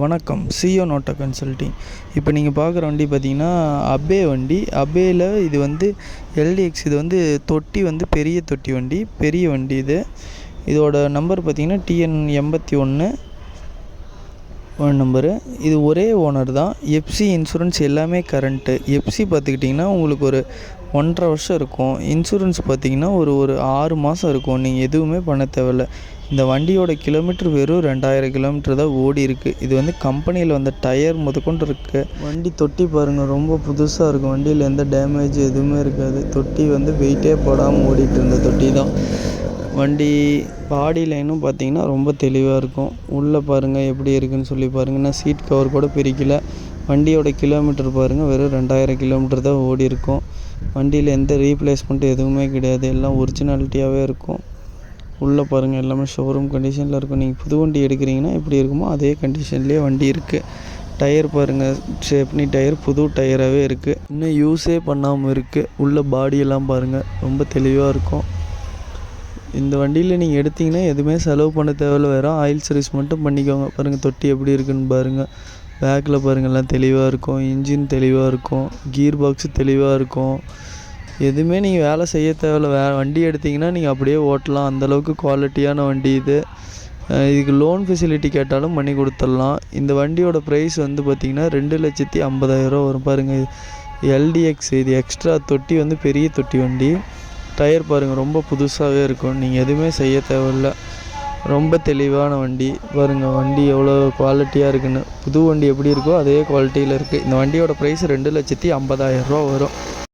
வணக்கம். CO NOTA consulting இப்போ நீங்கள் பார்க்குற வண்டி பார்த்தீங்கன்னா அபே வண்டி. அபேயில் இது வந்து எல்டிஎக்ஸ் இது வந்து தொட்டி வந்து பெரிய தொட்டி வண்டி. பெரிய வண்டி இது. இதோட நம்பர் பார்த்தீங்கன்னா டிஎன் எண்பத்தி ஒன்று ஒன் நம்பரு இது ஒரே ஓனர் தான். எஃப்சி இன்சூரன்ஸ் எல்லாமே கரண்ட்டு எஃப்சி பார்த்துக்கிட்டிங்கன்னா உங்களுக்கு ஒரு ஒன்றரை வருஷம் இருக்கும். இன்சூரன்ஸ் பார்த்தீங்கன்னா ஒரு ஒரு ஆறு மாதம் இருக்கும். நீங்கள் எதுவுமே பண்ண தேவையில்ல. இந்த வண்டியோட கிலோமீட்டர் வெறும் ரெண்டாயிரம் கிலோமீட்டர் தான் ஓடி இருக்குது இது வந்து கம்பெனியில் வந்த டயர் முதற்கொண்டு இருக்குது வண்டி தொட்டி பாருங்கள் ரொம்ப புதுசாக இருக்கும் வண்டியில் எந்த டேமேஜ் எதுவுமே இருக்காது. தொட்டி வந்து வெயிட்டே போடாமல் ஓடிட்டு இருந்த தொட்டி தான். வண்டி பாடி லைனும் பார்த்தீங்கன்னா ரொம்ப தெளிவாக இருக்கும். உள்ளே பாருங்கள் எப்படி இருக்குன்னு சொல்லி பாருங்கள் நான் சீட் கவர் கூட பிரிக்கல. வண்டியோட கிலோமீட்டர் பாருங்கள் வெறும் ரெண்டாயிரம் கிலோமீட்டர் தான் ஓடி இருக்கும். வண்டியில் எந்த ரீப்ளேஸ்மெண்ட் எதுவுமே கிடையாது. எல்லாம் ஒரிஜினாலிட்டியாகவே இருக்கும். உள்ளே பாருங்கள் எல்லாமே ஷோரூம் கண்டிஷனில் இருக்கும். நீங்கள் புது வண்டி எடுக்கிறீங்கன்னா எப்படி இருக்குமோ அதே கண்டிஷன்லேயே வண்டி இருக்குது டயர் பாருங்கள் ஸ்டெப்னி டயர் புது டயராகவே இருக்குது இன்னும் யூஸே பண்ணாமல் இருக்குது உள்ள பாடியெல்லாம் பாருங்கள் ரொம்ப தெளிவாக இருக்கும். இந்த வண்டியில் நீங்கள் எடுத்தீங்கன்னா எதுவுமே செலவு பண்ண தேவையில்ல. வெறும் ஆயில் சர்வீஸ் மட்டும் பண்ணிக்கோங்க. பாருங்கள் தொட்டி எப்படி இருக்குன்னு பாருங்கள் பேக்கில் பாருங்கள் எல்லாம் தெளிவாக இருக்கும். இன்ஜின் தெளிவாக இருக்கும். கீர் பாக்ஸு தெளிவாக இருக்கும். எதுவுமே நீங்கள் வேலை செய்ய தேவையில்ல. வே வண்டி எடுத்தீங்கன்னா நீங்கள் அப்படியே ஓட்டலாம். அந்தளவுக்கு குவாலிட்டியான வண்டி இது. இதுக்கு லோன் ஃபெசிலிட்டி கேட்டாலும் பண்ணி கொடுத்துடலாம். இந்த வண்டியோட ப்ரைஸ் வந்து பார்த்திங்கன்னா ரெண்டு லட்சத்தி ஐம்பதாயிரரூவா வரும் பாருங்கள் எல்டிஎக்ஸ் இது எக்ஸ்ட்ரா தொட்டி வந்து பெரிய தொட்டி வண்டி. டயர் பாருங்கள் ரொம்ப புதுசாகவே இருக்கும். நீங்கள் எதுவுமே செய்ய தேவையில்ல. ரொம்ப தெளிவான வண்டி. பாருங்கள் வண்டி எவ்வளோ குவாலிட்டியாக இருக்குன்னு. புது வண்டி எப்படி இருக்கோ அதே குவாலிட்டியில் இருக்குது இந்த வண்டியோட ப்ரைஸ் ரெண்டு லட்சத்தி ஐம்பதாயிரரூவா வரும்.